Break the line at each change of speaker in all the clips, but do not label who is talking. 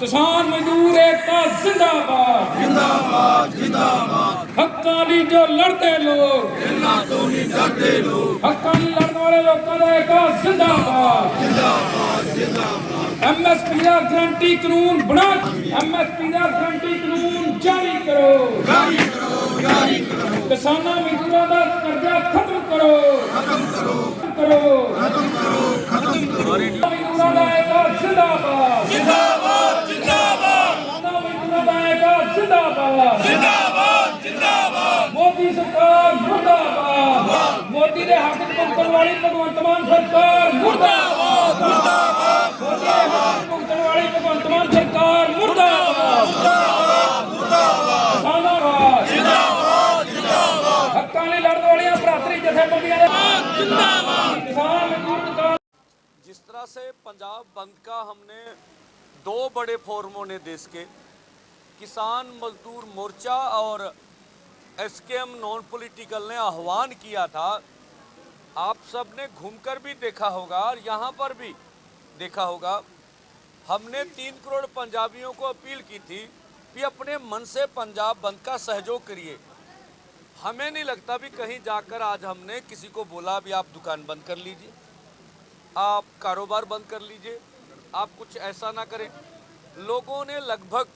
ਕਿਸਾਨ ਮਜ਼ਦੂਰ ਏਕਤਾ ਜ਼ਿੰਦਾਬਾਦ। ਜ਼ਿੰਦਾਬਾਦ ਜ਼ਿੰਦਾਬਾਦ। ਹੱਕਾਂ ਲਈ ਜੋ ਲੜਦੇ ਲੋਕ। ਇਹਨਾਂ ਤੋਂ ਨਹੀਂ ਡਰਦੇ ਲੋਕ। ਹੱਕਾਂ ਲਈ ਲੜਨ ਵਾਲੇ ਲੋਕਾਂ ਦਾ ਏਕਤਾ ਜ਼ਿੰਦਾਬਾਦ। ਜ਼ਿੰਦਾਬਾਦ ਜ਼ਿੰਦਾਬਾਦ। ਐਮਐਸਪੀ ਦਾ ਗਰੰਟੀ ਕਾਨੂੰਨ ਬਣਾ ਐਮਐਸਪੀ ਦਾ ਗਰੰਟੀ ਕਾਨੂੰਨ ਜਾਰੀ ਕਰੋ। ਜਾਰੀ ਕਰੋ ਜਾਰੀ ਕਰੋ। ਕਿਸਾਨਾਂ ਮਜ਼ਦੂਰਾਂ ਦਾ ਕਰਜ਼ਾ ਖਤਮ ਕਰੋ। ਖਤਮ ਕਰੋ। ਕਰੋ। ਵਾਲੀ ਭਗਵੰਤ ਮਾਨ ਸਰਕਾਰ ਮੁਰਦਾਬਾਦ ਮੁਰਦਾਬਾਦ ਮੋਦੀ ਦੇ ਹੱਕ ਚ ਭੁਗਤਣ ਵਾਲੀ ਭਗਵੰਤ ਮਾਨ ਸਰਕਾਰ ਮੁਰਦਾਬਾਦ ਮੁਰਦਾਬਾਦ ਜਿੰਦਾਬਾਦ ਜਿੰਦਾਬਾਦ ਹੱਕਾਂ ਲਈ ਲੜਨ ਵਾਲੀਆਂ ਭਰਾਤਰੀ ਜਥੇਬੰਦੀਆਂ ਦੇ ਜਿੰਦਾਬਾਦ ਕਿਸਾਨ ਮਜ਼ਦੂਰ ਕਿਸਾਨ
जिस तरह से पंजाब बंद का हमने दो बड़े फोरमों ने देश के किसान मजदूर मोर्चा और एसकेएम नॉन पॉलिटिकल ने आह्वान किया था आप सबने घूमकर भी देखा होगा और यहाँ पर भी देखा होगा। हमने तीन करोड़ पंजाबियों को अपील की थी कि अपने मन से पंजाब बंद का सहयोग करिए। हमें नहीं लगता भी कहीं जाकर आज हमने किसी को बोला भी आप दुकान बंद कर लीजिए, आप कारोबार बंद कर लीजिए, आप कुछ ऐसा ना करें। लोगों ने लगभग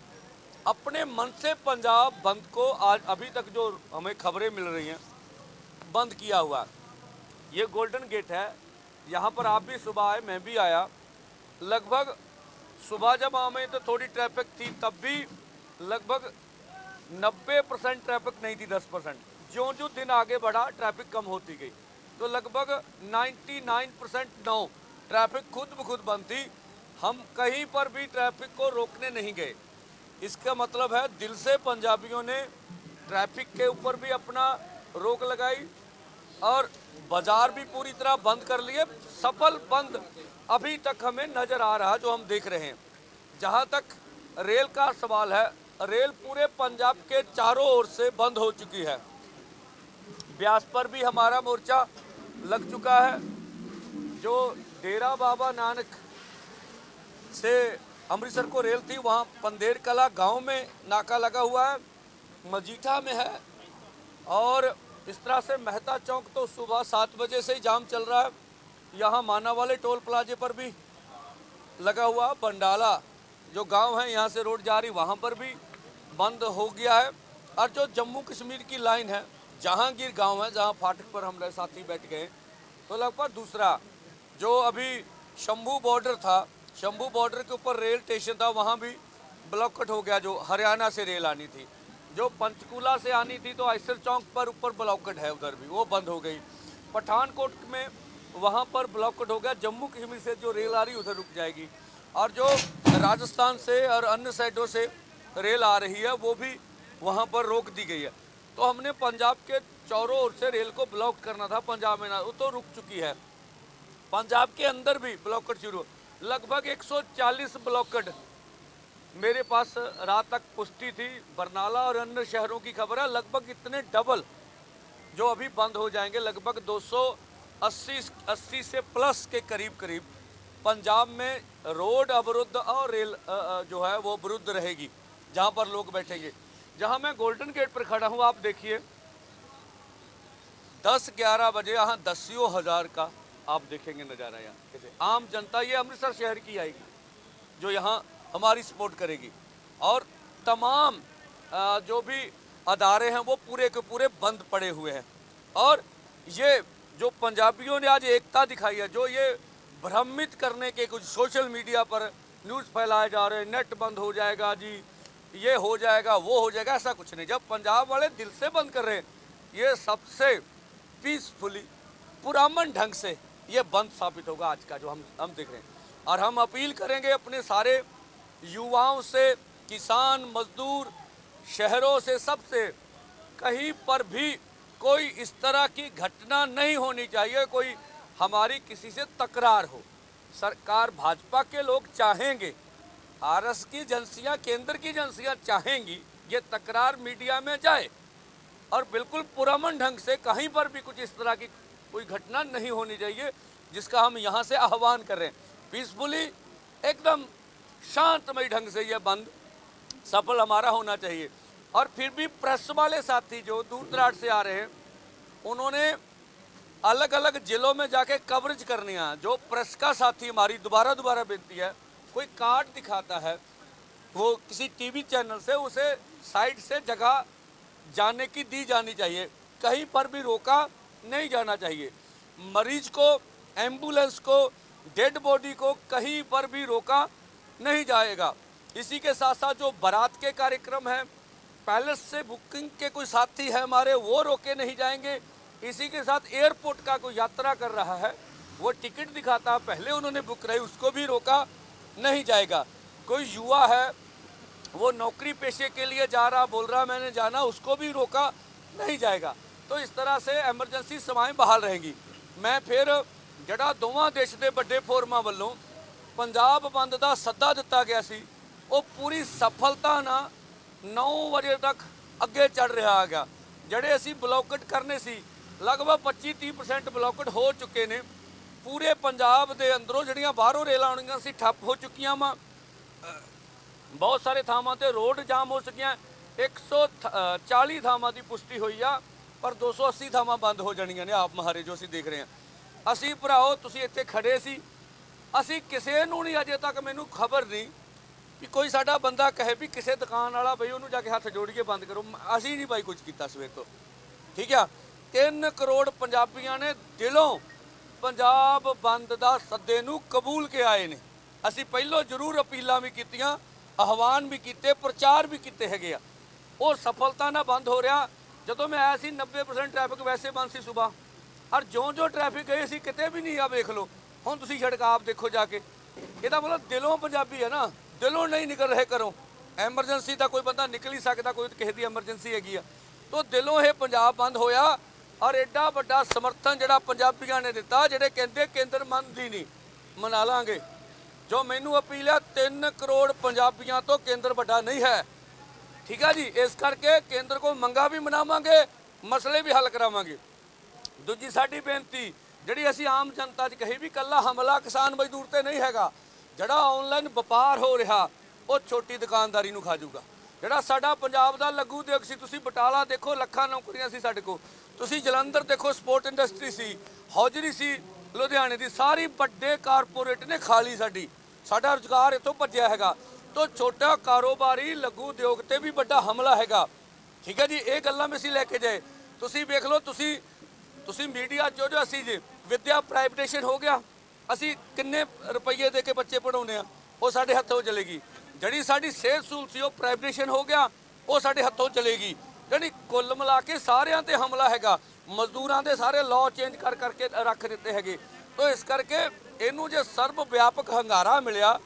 अपने मन से पंजाब बंद को आज अभी तक जो हमें खबरें मिल रही हैं, बंद किया हुआ है। ये गोल्डन गेट है। यहाँ पर आप भी सुबह आए, मैं भी आया। लगभग सुबह जब हमें तो थोड़ी ट्रैफ़िक थी, तब भी लगभग 90 परसेंट ट्रैफ़िक नहीं थी 10 परसेंट ज्यों ज्यों दिन आगे बढ़ा ट्रैफ़िक कम होती गई। तो लगभग 99 परसेंट नौ ट्रैफ़िक खुद ब खुद बंद थी। हम कहीं पर भी ट्रैफ़िक को रोकने नहीं गए। इसका मतलब है दिल से पंजाबियों ने ट्रैफ़िक के ऊपर भी अपना रोक लगाई। और बाज़ार भी पूरी तरह बंद कर लिए। सफल बंद अभी तक हमें नज़र आ रहा जो हम देख रहे हैं। जहाँ तक रेल का सवाल है, रेल पूरे पंजाब के चारों ओर से बंद हो चुकी है। ब्यास पर भी हमारा मोर्चा लग चुका है। जो डेरा बाबा नानक से अमृतसर को रेल थी, वहाँ पंदेर कला गाँव में नाका लगा हुआ है, मजीठा में है। और इस तरह से मेहता चौक तो सुबह सात बजे से ही जाम चल रहा है। यहाँ माना वाले टोल प्लाजे पर भी लगा हुआ बंडाला, जो गाँव है, यहाँ से रोड जा रही, वहाँ पर भी बंद हो गया है। और जो जम्मू कश्मीर की लाइन है, जहांगीर गाँव है, जहाँ फाटक पर हमारे साथी बैठ गए। तो लगभग दूसरा, जो अभी शंभू बॉर्डर था, शंभू बॉर्डर के ऊपर रेल स्टेशन था, वहाँ भी ब्लॉकट हो गया, जो हरियाणा से रेल आनी थी। जो पंचकूला से आनी थी तो आयसर चौक पर ऊपर ब्लॉकट है उधर भी, वो बंद हो गई। पठानकोट में वहाँ पर ब्लॉकड हो गया, जम्मू कश्मीर से जो रेल आ रही उधर रुक जाएगी। और जो राजस्थान से और अन्य साइडों से रेल आ रही है, वो भी वहाँ पर रोक दी गई है। तो हमने पंजाब के चौरों ओर से रेल को ब्लॉक करना था, पंजाब में ना, वो तो रुक चुकी है। पंजाब के अंदर भी ब्लॉकट शुरू लगभग 140 ब्लॉकट मेरे पास रात तक पुष्टि थी, बरनाला और अन्य शहरों की खबर है लगभग इतने डबल जो अभी बंद हो जाएँगे, लगभग 280 80 से प्लस के करीब करीब पंजाब में रोड अवरुद्ध और रेल जो है वो अवरुद्ध रहेगी, जहाँ पर लोग बैठेंगे। जहाँ मैं गोल्डन गेट पर खड़ा हूँ, आप देखिए, दस ग्यारह बजे, यहाँ दसियों हज़ार का आप देखेंगे नज़ारा यहाँ। आम जनता ये अमृतसर शहर की आएगी, जो यहाँ हमारी सपोर्ट करेगी। और तमाम जो भी अदारे हैं, वो पूरे के पूरे बंद पड़े हुए हैं। और ये जो पंजाबियों ने आज एकता दिखाई है, जो ये भ्रमित करने के कुछ सोशल मीडिया पर न्यूज़ फैलाए जा रहे हैं, नेट बंद हो जाएगा जी, ये हो जाएगा, वो हो जाएगा, ऐसा कुछ नहीं। जब पंजाब वाले दिल से बंद कर रहे हैं, ये सबसे पीसफुली पुरामन ढंग से ये बंद साबित होगा आज का जो हम हम देख रहे हैं। और हम अपील करेंगे अपने सारे युवाओं से, किसान, मजदूर, शहरों से, सबसे कहीं पर भी कोई इस तरह की घटना नहीं होनी चाहिए, कोई हमारी किसी से तकरार हो। सरकार भाजपा के लोग चाहेंगे, आरएस की एजेंसियाँ केंद्र की एजेंसियाँ चाहेंगी, ये तकरार मीडिया में जाए और बिल्कुल पुरमन ढंग से कहीं पर भी कुछ इस तरह की कोई घटना नहीं होनी चाहिए, जिसका हम यहाँ से आह्वान कर रहे हैं। पीसफुली, एकदम शांतमय ढंग से यह बंद। सफल हमारा होना चाहिए। और फिर भी प्रेस वाले साथी जो दूर दराज से आ रहे हैं, उन्होंने अलग अलग जिलों में जाके कवरेज करनी है। जो प्रेस का साथी हमारी दोबारा दोबारा बेनती है, कोई कार्ड दिखाता है, वो किसी टीवी चैनल से उसे साइड से जगह जाने की दी जानी चाहिए। कहीं पर भी रोका नहीं जाना चाहिए। मरीज़ को, एंबुलेंस को, डेड बॉडी को कहीं पर भी रोका नहीं जाएगा। इसी के साथ साथ जो बारात के कार्यक्रम हैं, पैलेस से बुकिंग के कोई साथी है हमारे, वो रोके नहीं जाएँगे। इसी के साथ एयरपोर्ट का कोई यात्रा कर रहा है, वो टिकट दिखाता, पहले उन्होंने बुक कराई, उसको भी रोका नहीं जाएगा। कोई युवा है, वो नौकरी पेशे के लिए जा रहा, बोल रहा, मैंने जाना, उसको भी रोका नहीं जाएगा। तो इस तरह से एमरजेंसी सेवाएँ बहाल रहेंगी। मैं फिर ਜਿਹੜਾ देश के दे बड़े फोरमा वालों ਪੰਜਾਬ ਬੰਦ ਦਾ ਸੱਦਾ ਦਿੱਤਾ ਗਿਆ ਸੀ। ਉਹ ਪੂਰੀ ਸਫਲਤਾ ਨਾਲ 9 ਵਜੇ ਤੱਕ ਅੱਗੇ ਚੱਲ ਰਿਹਾ ਹੈਗਾ। ਜਿਹੜੇ ਅਸੀਂ ਬਲੌਕਟ ਕਰਨੇ ਸੀ, ਲਗਭਗ 25-30% ਬਲੌਕਟ ਹੋ ਚੁੱਕੇ ਨੇ। ਪੂਰੇ ਪੰਜਾਬ ਦੇ ਅੰਦਰੋਂ ਜਿਹੜੀਆਂ ਬਾਹਰੋਂ ਰੇਲਾਂ ਆਉਣੀਆਂ ਸੀ ਠੱਪ ਹੋ ਚੁੱਕੀਆਂ ਵਾ। ਬਹੁਤ ਸਾਰੇ ਥਾਵਾਂ ਤੇ ਰੋਡ ਜਾਮ ਹੋ ਚੁੱਕੀਆਂ। 140 ਥਾਵਾਂ ਦੀ ਪੁਸ਼ਟੀ ਹੋਈ ਆ, ਪਰ 280 ਥਾਵਾਂ ਬੰਦ ਹੋ ਜਾਣੀਆਂ ਨੇ ਆਪ ਮਹਾਰੇ ਜੋ ਅਸੀਂ ਦੇਖ ਰਹੇ ਹਾਂ। ਅਸੀਂ ਭਰਾਓ, ਤੁਸੀਂ ਇੱਥੇ ਖੜੇ ਸੀ। ਅਸੀਂ ਕਿਸੇ ਨੂੰ ਨਹੀਂ ਅਜੇ ਤੱਕ ਮੈਨੂੰ ਖਬਰ ਨਹੀਂ ਕਿ ਕੋਈ ਸਾਡਾ ਬੰਦਾ ਕਹੇ ਵੀ ਕਿਸੇ ਦੁਕਾਨ ਵਾਲਾ ਬਈ ਉਹਨੂੰ ਜਾ ਕੇ ਹੱਥ ਜੋੜ ਕੇ ਬੰਦ ਕਰੋ। ਅਸੀਂ ਨਹੀਂ ਬਾਈ ਕੁਝ ਕੀਤਾ ਸਵੇਰ ਤੋਂ। ਠੀਕ ਆ? 3 ਕਰੋੜ ਪੰਜਾਬੀਆਂ ਨੇ ਦਿਲੋਂ ਪੰਜਾਬ ਬੰਦ ਦਾ ਸੱਦੇ ਨੂੰ ਕਬੂਲ ਕੇ ਆਏ ਨੇ। ਅਸੀਂ ਪਹਿਲੋਂ ਜ਼ਰੂਰ ਅਪੀਲਾਂ ਵੀ ਕੀਤੀਆਂ, ਆਹਵਾਨ ਵੀ ਕੀਤੇ, ਪ੍ਰਚਾਰ ਵੀ ਕੀਤੇ ਹੈਗੇ ਆ। ਉਹ ਸਫਲਤਾ ਨਾਲ ਬੰਦ ਹੋ ਰਿਹਾ। ਜਦੋਂ ਮੈਂ ਆਇਆ ਸੀ 90% ਟ੍ਰੈਫਿਕ ਵੈਸੇ ਬੰਦ ਸੀ ਸਵੇਰ। ਹਰ ਜਿਉਂ ਜਿਉਂ ਟ੍ਰੈਫਿਕ ਗਏ ਸੀ, ਕਿਤੇ ਵੀ ਨਹੀਂ ਆ, ਵੇਖ ਲਓ। ਹੁਣ ਤੁਸੀਂ ਸੜਕ ਦੇਖੋ ਜਾ ਕੇ। ਇਹਦਾ ਮਤਲਬ ਦਿਲੋਂ ਪੰਜਾਬੀ ਹੈ ਨਾ। ਦਿਲੋਂ ਨਹੀਂ ਨਿਕਲ ਰਹੇ ਘਰੋਂ। ਐਮਰਜੈਂਸੀ ਤਾਂ ਕੋਈ ਬੰਦਾ ਨਿਕਲ ਹੀ ਸਕਦਾ, ਕੋਈ ਕਿਸੇ ਦੀ ਐਮਰਜੈਂਸੀ ਹੈਗੀ ਆ। ਤੋ ਦਿਲੋਂ ਇਹ ਪੰਜਾਬ ਬੰਦ ਹੋਇਆ ਔਰ ਐਡਾ ਵੱਡਾ ਸਮਰਥਨ ਜਿਹੜਾ ਪੰਜਾਬੀਆਂ ਨੇ ਦਿੱਤਾ, ਜਿਹੜੇ ਕਹਿੰਦੇ ਕੇਂਦਰ ਮੰਨਦੀ ਨਹੀਂ, ਮਨਾ ਲਾਂਗੇ। ਜੋ ਮੈਨੂੰ ਅਪੀਲ ਹੈ 3 ਕਰੋੜ ਪੰਜਾਬੀਆਂ ਤੋਂ ਕੇਂਦਰ ਵੱਡਾ ਨਹੀਂ ਹੈ। ਠੀਕ ਹੈ ਜੀ? ਇਸ ਕਰਕੇ ਕੇਂਦਰ ਕੋਲ ਮੰਗਾ ਵੀ ਮਨਾਵਾਂਗੇ, ਮਸਲੇ ਵੀ ਹੱਲ ਕਰਾਵਾਂਗੇ। ਦੂਜੀ ਸਾਡੀ ਬੇਨਤੀ ਜਿਹੜੀ ਅਸੀਂ ਆਮ ਜਨਤਾ 'ਚ ਕਹੀ ਵੀ ਕੱਲਾ ਹਮਲਾ ਕਿਸਾਨ ਮਜ਼ਦੂਰ ਤੇ ਨਹੀਂ ਹੈਗਾ, ਜਿਹੜਾ ਆਨਲਾਈਨ ਵਪਾਰ ਹੋ ਰਿਹਾ, ਉਹ ਛੋਟੀ ਦੁਕਾਨਦਾਰੀ ਨੂੰ ਖਾ ਜਾਊਗਾ। ਜਿਹੜਾ ਸਾਡਾ ਪੰਜਾਬ ਦਾ ਲਘੂ ਉਦਯੋਗ ਸੀ, ਤੁਸੀਂ ਬਟਾਲਾ ਦੇਖੋ, ਲੱਖਾਂ ਨੌਕਰੀਆਂ ਸੀ ਸਾਡੇ ਕੋਲ। ਤੁਸੀਂ ਜਲੰਧਰ ਦੇਖੋ ਸਪੋਰਟ ਇੰਡਸਟਰੀ ਸੀ, ਹੌਜਰੀ ਸੀ, ਲੁਧਿਆਣੇ ਦੀ, ਸਾਰੀ ਵੱਡੇ ਕਾਰਪੋਰੇਟ ਨੇ ਖਾ ਲਈ ਸਾਡੀ। ਸਾਡਾ ਰੁਜ਼ਗਾਰ ਇੱਥੋਂ ਭੱਜਿਆ ਹੈਗਾ। ਤੋਂ ਛੋਟਾ ਕਾਰੋਬਾਰੀ ਲਘੂ ਉਦਯੋਗ ਤੇ ਵੀ ਵੱਡਾ ਹਮਲਾ ਹੈਗਾ। ਠੀਕ ਹੈ ਜੀ, ਇਹ ਗੱਲਾਂ ਵੀ ਅਸੀਂ ਲੈ ਕੇ ਜਾਏ। ਤੁਸੀਂ ਵੇਖ ਲਓ, ਤੁਸੀਂ ਤੁਸੀਂ ਮੀਡੀਆ 'ਚੋਂ ਜੋ ਅਸੀਂ ਜੇ ਵਿੱਦਿਆ ਪ੍ਰਾਈਵੇਟੇਸ਼ਨ ਹੋ ਗਿਆ। ਅਸੀਂ ਕਿੰਨੇ ਰੁਪਈਏ ਦੇ ਕੇ ਬੱਚੇ ਪੜਾਉਂਦੇ ਆ, ਉਹ ਸਾਡੇ ਹੱਥੋਂ ਚਲੇਗੀ। ਜਿਹੜੀ ਸਾਡੀ ਸਿਹਤ ਸਹੂਲਤ ਸੀ, ਉਹ ਪ੍ਰਾਈਵੇਟੇਸ਼ਨ ਹੋ ਗਿਆ, ਉਹ ਸਾਡੇ ਹੱਥੋਂ ਚਲੇਗੀ। ਜਿਹੜੀ ਕੁੱਲ ਮਿਲਾ ਕੇ ਸਾਰਿਆਂ ਤੇ ਹਮਲਾ ਹੈਗਾ। ਮਜ਼ਦੂਰਾਂ ਦੇ ਸਾਰੇ ਲਾਅ ਚੇਂਜ ਕਰ ਕਰਕੇ ਰੱਖ ਦਿੱਤੇ ਹੈਗੇ। ਤੋਂ ਇਸ ਕਰਕੇ ਇਹਨੂੰ ਜੇ ਸਰਬ ਵਿਆਪਕ ਹੰਗਾਰਾ ਮਿਲਿਆ,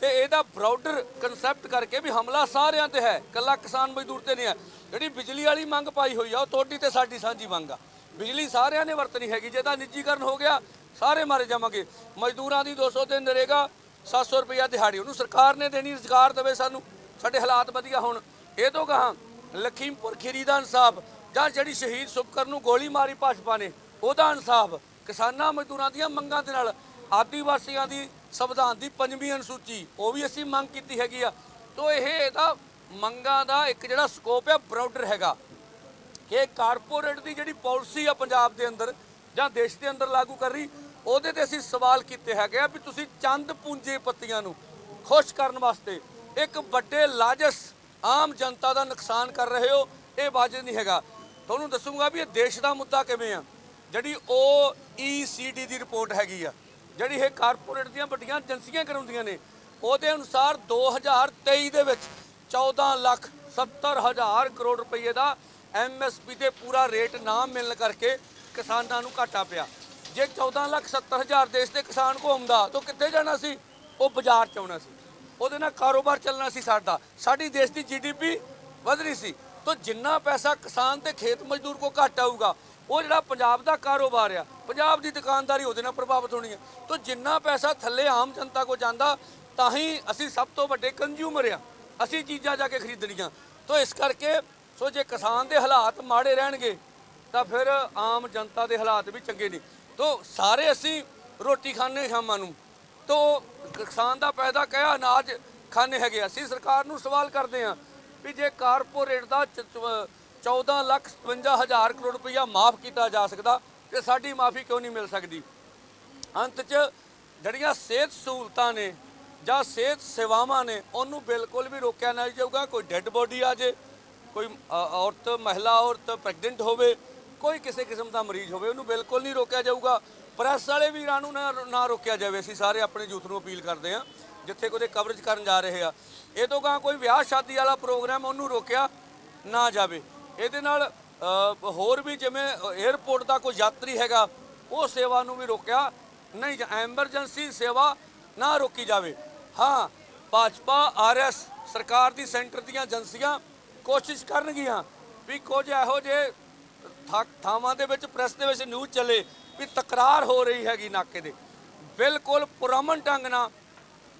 ਤੇ ਇਹਦਾ ਬਰਾਡਰ ਕਨਸੈਪਟ ਕਰਕੇ ਵੀ ਹਮਲਾ ਸਾਰਿਆਂ ਤੇ ਹੈ। ਕੱਲਾ ਕਿਸਾਨ ਮਜ਼ਦੂਰ ਤੇ ਨਹੀਂ ਹੈ। ਜਿਹੜੀ ਬਿਜਲੀ ਵਾਲੀ ਮੰਗ ਪਾਈ ਹੋਈ ਆ, ਉਹ ਤੁਹਾਡੀ ਤੇ ਸਾਡੀ ਸਾਂਝੀ ਮੰਗ ਆ। ਬਿਜਲੀ ਸਾਰਿਆਂ ਨੇ ਵਰਤਣੀ ਹੈਗੀ, ਜੇ ਤਾਂ ਨਿੱਜੀਕਰਨ ਹੋ ਗਿਆ, ਸਾਰੇ ਮਾਰੇ ਜਾਵਾਂਗੇ। ਮਜ਼ਦੂਰਾਂ ਦੀ 200 ਦਿਨ ਨਰੇਗਾ 700 ਰੁਪਇਆ ਦਿਹਾੜੀ, ਉਹਨੂੰ ਸਰਕਾਰ ਨੇ ਦੇਣੀ, ਰੁਜ਼ਗਾਰ ਦੇਵੇ ਸਾਨੂੰ। ਸਾਡੇ ਹਾਲਾਤ ਵਧੀਆ ਹੋਣ। ਇਹ ਤੋਂ ਕਹਾਂ, ਲਖੀਮਪੁਰ ਖੀਰੀ ਦਾ ਇਨਸਾਫ, ਜਾਂ ਜਿਹੜੀ ਸ਼ਹੀਦ ਸੁਪਕਰ ਨੂੰ ਗੋਲੀ ਮਾਰੀ ਭਾਜਪਾ ਨੇ, ਉਹਦਾ ਇਨਸਾਫ, ਕਿਸਾਨਾਂ ਮਜ਼ਦੂਰਾਂ ਦੀਆਂ ਮੰਗਾਂ ਦੇ ਨਾਲ, ਆਦੀਵਾਸੀਆਂ ਦੀ ਸੰਵਿਧਾਨ ਦੀ ਪੰਜਵੀਂ ਅਨੁਸੂਚੀ, ਉਹ ਵੀ ਅਸੀਂ ਮੰਗ ਕੀਤੀ ਹੈਗੀ ਆ। ਤੋਂ ਇਹ ਇਹਦਾ ਮੰਗਾਂ ਦਾ ਇੱਕ ਜਿਹੜਾ ਸਕੋਪ ਹੈ ਬਰਾਡਰ ਹੈਗਾ। ਕਿ ਕਾਰਪੋਰੇਟ ਦੀ ਜਿਹੜੀ ਪਾਲਿਸੀ ਆ ਪੰਜਾਬ ਦੇ ਅੰਦਰ ਜਾਂ ਦੇਸ਼ ਦੇ ਅੰਦਰ ਲਾਗੂ ਕਰ ਰਹੀ, ਉਹਦੇ ਤੇ ਅਸੀਂ ਸਵਾਲ ਕੀਤੇ ਹੈਗੇ ਆ ਵੀ ਤੁਸੀਂ ਚੰਦ ਪੂੰਜੇ ਪੱਤੀਆਂ ਨੂੰ ਖੁਸ਼ ਕਰਨ ਵਾਸਤੇ ਇੱਕ ਵੱਡੇ ਲਾਜਸ ਆਮ ਜਨਤਾ ਦਾ ਨੁਕਸਾਨ ਕਰ ਰਹੇ ਹੋ, ਇਹ ਵਾਜਬ ਨਹੀਂ ਹੈਗਾ। ਤੁਹਾਨੂੰ ਦੱਸੂਗਾ ਵੀ ਇਹ ਦੇਸ਼ ਦਾ ਮੁੱਦਾ ਕਿਵੇਂ ਆ। ਜਿਹੜੀ ਉਹ ਈਸੀਡੀ ਦੀ ਰਿਪੋਰਟ ਹੈਗੀ ਆ, ਜਿਹੜੀ ਇਹ ਕਾਰਪੋਰੇਟ ਦੀਆਂ ਵੱਡੀਆਂ ਏਜੰਸੀਆਂ ਕਰਾਉਂਦੀਆਂ ਨੇ, ਉਹਦੇ ਅਨੁਸਾਰ 2023 ਦੇ ਵਿੱਚ 14 ਲੱਖ 70 ਹਜ਼ਾਰ ਕਰੋੜ ਰੁਪਏ ਦਾ ਐਮਐਸਪੀ ਤੇ ਪੂਰਾ ਰੇਟ ਨਾ ਮਿਲਣ ਕਰਕੇ ਕਿਸਾਨਾਂ ਨੂੰ ਘਾਟਾ ਪਿਆ। ਜੇ 14 ਲੱਖ 70 ਹਜ਼ਾਰ ਦੇਸ਼ ਦੇ ਕਿਸਾਨ ਘੁੰਮਦਾ ਆਉਂਦਾ ਤਾਂ ਕਿੱਥੇ ਜਾਣਾ ਸੀ? ਉਹ ਬਾਜ਼ਾਰ ਚ ਆਉਣਾ ਸੀ। ਉਹਦੇ ਨਾਲ ਕਾਰੋਬਾਰ ਚੱਲਣਾ ਸੀ ਸਾਡਾ। ਸਾਡੀ ਦੇਸ਼ ਦੀ ਜੀਡੀਪੀ ਰਹੀ ਸੀ। ਤਾਂ ਜਿੰਨਾ ਪੈਸਾ ਕਿਸਾਨ ਤੇ ਖੇਤ ਮਜ਼ਦੂਰ ਕੋ ਘੱਟ ਆਊਗਾ, ਉਹ ਜਿਹੜਾ ਪੰਜਾਬ ਦਾ ਕਾਰੋਬਾਰ ਆ, ਪੰਜਾਬ ਦੀ ਦੁਕਾਨਦਾਰੀ ਉਹਦੇ ਨਾਲ ਪ੍ਰਭਾਵਿਤ ਹੋਣੀ ਹੈ ਤਾਂ ਜਿੰਨਾ ਪੈਸਾ ਥੱਲੇ ਆਮ ਜਨਤਾ ਕੋ ਜਾਂਦਾ, ਤਾਂ ਹੀ ਅਸੀਂ ਸਭ ਤੋਂ ਵੱਡੇ ਕੰਜ਼ਿਊਮਰ ਆ। ਅਸੀਂ ਚੀਜ਼ਾਂ ਜਾ ਕੇ ਖਰੀਦਣੀਆਂ। ਤਾਂ ਇਸ ਕਰਕੇ ਸੋ ਜੇ ਕਿਸਾਨ ਦੇ ਹਾਲਾਤ ਮਾੜੇ ਰਹਿਣਗੇ, ਤਾਂ ਫਿਰ ਆਮ ਜਨਤਾ ਦੇ ਹਾਲਾਤ ਵੀ ਚੰਗੇ ਨਹੀਂ ਤਾਂ ਸਾਰੇ ਅਸੀਂ ਰੋਟੀ ਖਾਣੇ ਸ਼ਾਮਾਂ ਨੂੰ। ਤੋ ਕਿਸਾਨ ਦਾ ਪੈਦਾ ਕਿਹਾ ਅਨਾਜ ਕਾਰਖਾਨੇ ਹੈਗੇ ਅਸੀਂ ਸਰਕਾਰ ਨੂੰ ਸਵਾਲ ਕਰਦੇ ਹਾਂ ਵੀ ਜੇ ਕਾਰਪੋਰੇਟ ਦਾ 14 ਲੱਖ 57 ਹਜ਼ਾਰ ਕਰੋੜ ਰੁਪਈਆ ਮਾਫ ਕੀਤਾ ਜਾ ਸਕਦਾ, ਤੇ ਸਾਡੀ ਮਾਫੀ ਕਿਉਂ ਨਹੀਂ ਮਿਲ ਸਕਦੀ? ਅੰਤ 'ਚ ਜਿਹੜੀਆਂ ਸਿਹਤ ਸਹੂਲਤਾਂ ਨੇ ਜਾਂ ਸਿਹਤ ਸੇਵਾਵਾਂ ਨੇ, ਉਹਨੂੰ ਬਿਲਕੁਲ ਵੀ ਰੋਕਿਆ ਨਹੀਂ ਜਾਊਗਾ, ਕੋਈ ਡੈੱਡ ਬੋਡੀ ਆ ਜੇ ਕੋਈ ਔਰਤ, ਮਹਿਲਾ ਔਰਤ ਪ੍ਰੈਗਨੈਂਟ ਹੋਵੇ, ਕੋਈ ਕਿਸੇ ਕਿਸਮ ਦਾ ਮਰੀਜ਼ ਹੋਵੇ, ਉਹਨੂੰ ਬਿਲਕੁਲ ਨਹੀਂ ਰੋਕਿਆ ਜਾਊਗਾ। ਪ੍ਰੈਸ ਵਾਲੇ ਵੀਰਾਂ ਨੂੰ ਨਾ ਨਾ ਰੋਕਿਆ ਜਾਵੇ। ਅਸੀਂ ਸਾਰੇ ਆਪਣੇ ਯੂਥ ਨੂੰ ਅਪੀਲ ਕਰਦੇ ਹਾਂ, ਜਿੱਥੇ ਕੋਈ ਕਵਰੇਜ ਕਰਨ ਜਾ ਰਹੇ ਆ। ਇਹ ਤੋਂ ਗਾਂ ਕੋਈ ਵਿਆਹ ਸ਼ਾਦੀ ਵਾਲਾ ਪ੍ਰੋਗਰਾਮ ਉਹਨੂੰ ਰੋਕਿਆ ਨਾ ਜਾਵੇ। ਇਹਦੇ ਨਾਲ ਹੋਰ ਵੀ ਜਿਵੇਂ 에ਅਰਪੋਰਟ ਦਾ ਕੋਈ ਯਾਤਰੀ ਹੈਗਾ, ਉਹ ਸੇਵਾ ਨੂੰ ਵੀ ਰੋਕਿਆ ਨਹੀਂ ਐਮਰਜੈਂਸੀ ਸੇਵਾ ਨਾ ਰੋਕੀ ਜਾਵੇ। ਹਾਂ, ਭਾਜਪਾ ਆਰਐਸ ਸਰਕਾਰ ਦੀ ਸੈਂਟਰ ਦੀਆਂ ਏਜੰਸੀਆਂ ਕੋਸ਼ਿਸ਼ ਕਰਨਗੀਆਂ ਵੀ ਕੁਝ ਇਹੋ ਜਿਹੇ ਥਾ- ਥਾਵਾਂ ਦੇ ਵਿੱਚ, ਪ੍ਰੈਸ ਦੇ ਵਿੱਚ ਨਿਊਜ਼ ਚੱਲੇ ਵੀ ਤਕਰਾਰ ਹੋ ਰਹੀ ਹੈਗੀ ਨਾਕੇ ਦੇ ਬਿਲਕੁਲ ਪੁਰਮਨ ਢੰਗ ਨਾਲ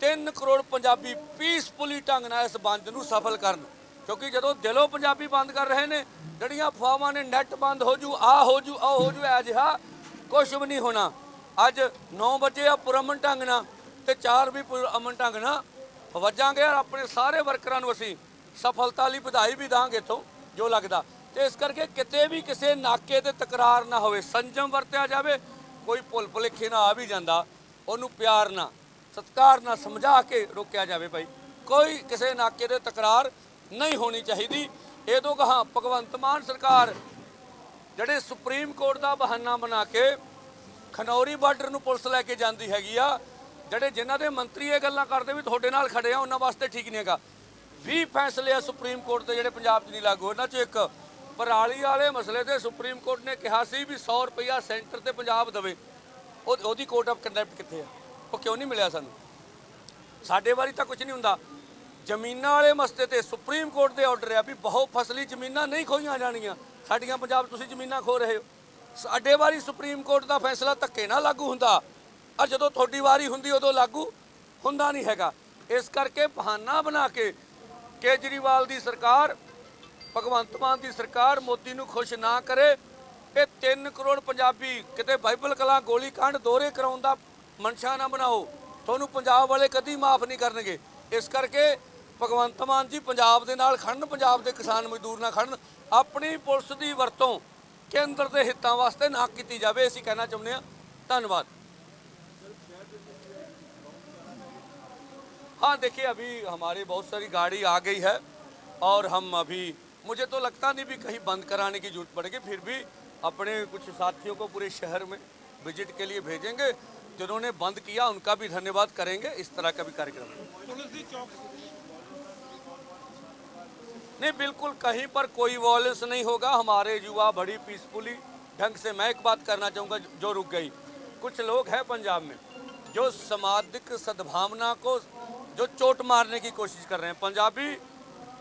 3 ਕਰੋੜ ਪੰਜਾਬੀ ਪੀਸਫੁਲੀ ਢੰਗ ਨਾਲ ਇਸ ਬੰਦ ਨੂੰ ਸਫਲ ਕਰਨ। ਕਿਉਂਕਿ ਜਦੋਂ ਦਿਲੋਂ ਪੰਜਾਬੀ ਬੰਦ ਕਰ ਰਹੇ ਨੇ, ਜਿਹੜੀਆਂ ਅਫਵਾਹਾਂ ਨੇ ਨੈਟ ਬੰਦ ਹੋ ਜੂ, ਆ ਹੋ ਜੂ ਆ ਹੋ ਜੂ ਐ ਜਿਹਾ ਕੁਝ ਵੀ ਨਹੀਂ ਹੋਣਾ। ਅੱਜ 9 ਵਜੇ ਆ ਪੁਰਮਨ ਢੰਗ ਨਾਲ ਤੇ 4 ਵੀ ਪੁਰਮਨ ਢੰਗ ਨਾਲ। ਵੱਜਾਂਗੇ ਔਰ ਆਪਣੇ ਸਾਰੇ ਵਰਕਰਾਂ ਨੂੰ ਅਸੀਂ ਸਫਲਤਾ ਲਈ ਵਧਾਈ ਵੀ ਦਾਂਗੇ ਇੱਥੋਂ, ਜੋ ਲੱਗਦਾ। ਤੇ ਇਸ ਕਰਕੇ ਕਿਤੇ ਵੀ ਕਿਸੇ ਨਾਕੇ ਤੇ ਤਕਰਾਰ ਨਾ ਹੋਵੇ, ਸੰਜਮ ਵਰਤਿਆ ਜਾਵੇ, ਕੋਈ ਭੁੱਲ ਭੁਲੇਖੇ ਨਾ ਆ ਵੀ ਜਾਂਦਾ, ਉਹਨੂੰ ਪਿਆਰ ਨਾਲ, ਸਤਿਕਾਰ ਨਾਲ ਸਮਝਾ ਕੇ ਰੋਕਿਆ ਜਾਵੇ ਭਾਈ। ਕੋਈ ਕਿਸੇ ਨਾਕੇ ਤੇ ਤਕਰਾਰ ਨਹੀਂ ਹੋਣੀ ਚਾਹੀਦੀ। ਇਹ ਤੋਂ ਕਹਾ ਭਗਵੰਤ ਮਾਨ ਸਰਕਾਰ ਜਿਹੜੇ ਸੁਪਰੀਮ ਕੋਰਟ ਦਾ ਬਹਾਨਾ ਬਣਾ ਕੇ ਖਨੌਰੀ ਬਾਰਡਰ ਨੂੰ ਪੁਲਿਸ ਲੈ ਕੇ ਜਾਂਦੀ ਹੈਗੀ ਆ, ਜਿਹੜੇ ਜਿਨ੍ਹਾਂ ਦੇ ਮੰਤਰੀ ਇਹ ਗੱਲਾਂ ਕਰਦੇ ਵੀ ਤੁਹਾਡੇ ਨਾਲ ਖੜੇ ਆ, ਉਹਨਾਂ ਵਾਸਤੇ ਠੀਕ ਨਹੀਂ ਹੈਗਾ। 20 ਫੈਸਲੇ ਆ ਸੁਪਰੀਮ ਕੋਰਟ ਦੇ ਜਿਹੜੇ ਪੰਜਾਬ 'ਚ ਨਹੀਂ ਲਾਗੂ, ਇਹਨਾਂ 'ਚੋਂ ਇੱਕ ਪਰਾਲੀ ਵਾਲੇ ਮਸਲੇ ਤੇ ਸੁਪਰੀਮ ਕੋਰਟ ਨੇ ਕਿਹਾ ਸੀ ਵੀ 100 ਰੁਪਇਆ ਸੈਂਟਰ ਤੇ ਪੰਜਾਬ ਦੇਵੇ। ਉਹ ਉਹਦੀ ਕੋਰਟ ਆਫ ਕੰਡੈਕਟ ਕਿੱਥੇ ਆ? ਉਹ ਕਿਉਂ ਨਹੀਂ ਮਿਲਿਆ ਸਾਨੂੰ? ਸਾਡੇ ਵਾਰੀ ਤਾਂ ਕੁਝ ਨਹੀਂ ਹੁੰਦਾ। ਜ਼ਮੀਨਾਂ ਵਾਲੇ ਮਸਲੇ ਤੇ ਸੁਪਰੀਮ ਕੋਰਟ ਦੇ ਆਰਡਰ ਆ ਵੀ ਬਹੁ ਫਸਲੀ ਜ਼ਮੀਨਾਂ ਨਹੀਂ ਖੋਈਆਂ ਜਾਣਗੀਆਂ ਸਾਡੀਆਂ ਪੰਜਾਬ ਤੁਸੀਂ ਜ਼ਮੀਨਾਂ ਖੋ ਰਹੇ ਹੋ। ਸਾਡੇ ਵਾਰੀ ਸੁਪਰੀਮ ਕੋਰਟ ਦਾ ਫੈਸਲਾ ਧੱਕੇ ਨਾਲ ਲਾਗੂ ਹੁੰਦਾ। ਆ ਜਦੋਂ ਤੁਹਾਡੀ ਵਾਰੀ ਹੁੰਦੀ, ਉਦੋਂ ਲਾਗੂ ਹੁੰਦਾ ਨਹੀਂ ਹੈਗਾ। ਇਸ ਕਰਕੇ ਬਹਾਨਾ ਬਣਾ ਕੇ ਕੇਜਰੀਵਾਲ ਦੀ ਸਰਕਾਰ, ਭਗਵੰਤ ਮਾਨ ਦੀ ਸਰਕਾਰ ਮੋਦੀ ਨੂੰ ਖੁਸ਼ ਨਾ ਕਰੇ, ਇਹ 3 ਕਰੋੜ ਪੰਜਾਬੀ ਕਿਤੇ ਬਾਈਬਲ ਕਲਾ ਗੋਲੀ ਕਾਂਡ ਦੋਰੇ ਕਰਾਉਣ ਦਾ ਮਨਸ਼ਾ ਨਾ ਬਣਾਓ, ਤੁਹਾਨੂੰ ਪੰਜਾਬ ਵਾਲੇ ਕਦੀ ਮਾਫ ਨਹੀਂ ਕਰਨਗੇ। ਇਸ ਕਰਕੇ ਭਗਵੰਤ ਮਾਨ ਜੀ ਪੰਜਾਬ ਦੇ ਨਾਲ ਖੜਨ, ਪੰਜਾਬ ਦੇ ਕਿਸਾਨ ਮਜ਼ਦੂਰ ਨਾਲ ਖੜਨ, ਆਪਣੀ ਪੁਲਿਸ ਦੀ ਵਰਤੋਂ ਕੇਂਦਰ ਦੇ ਹਿੱਤਾਂ ਵਾਸਤੇ ਨਾ ਕੀਤੀ ਜਾਵੇ, ਅਸੀਂ ਕਹਿਣਾ ਚਾਹੁੰਦੇ ਹਾਂ। ਧੰਨਵਾਦ। हाँ देखिए अभी हमारी बहुत सारी गाड़ी आ गई है और हम अभी मुझे तो लगता नहीं भी कहीं बंद कराने की ज़रूरत पड़ेगी फिर भी अपने कुछ साथियों को पूरे शहर में विज़िट के लिए भेजेंगे जिन्होंने बंद किया उनका भी धन्यवाद करेंगे इस तरह का भी कार्यक्रम नहीं बिल्कुल कहीं पर कोई वॉयलेंस नहीं होगा हमारे युवा बड़ी पीसफुली ढंग से मैं एक बात करना चाहूँगा जो रुक गई। कुछ लोग हैं पंजाब में जो सामाजिक सद्भावना को जो चोट मारने की कोशिश कर रहे हैं। पंजाबी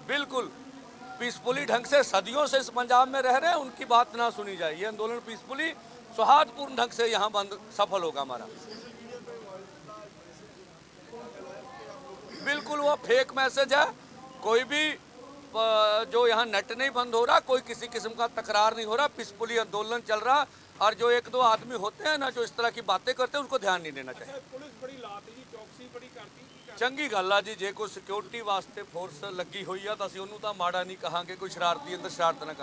बिल्कुल पीसफुली ढंग से सदियों से इस पंजाब में रह रहे हैं, उनकी बात ना सुनी जाए। ये आंदोलन पीसफुली सौहार्दपूर्ण ढंग से यहाँ बंद, सफल होगा हमारा। बिल्कुल वो फेक मैसेज है। कोई भी जो यहाँ नेट नहीं बंद हो रहा, कोई किसी किस्म का तकरार नहीं हो रहा पीसफुली आंदोलन चल रहा, और जो एक दो आदमी होते हैं ना, जो इस तरह की बातें करते हैं, उनको ध्यान नहीं देना चाहिए।
अच्छा, पुलिस बड़ी लाती चौकसी बड़ी करती
ਚੰਗੀ ਗੱਲ ਆ ਜੀ, ਜੇ ਕੋਈ ਸਿਕਿਉਰਿਟੀ ਵਾਸਤੇ ਫੋਰਸ ਲੱਗੀ ਹੋਈ ਆ ਤਾਂ ਅਸੀਂ ਉਹਨੂੰ ਤਾਂ ਮਾੜਾ ਨਹੀਂ ਕਹਾਂਗੇ, ਕੋਈ ਸ਼ਰਾਰਤੀ ਅੰਦਰ ਸ਼ਰਾਰਤ ਨਾ ਕਰ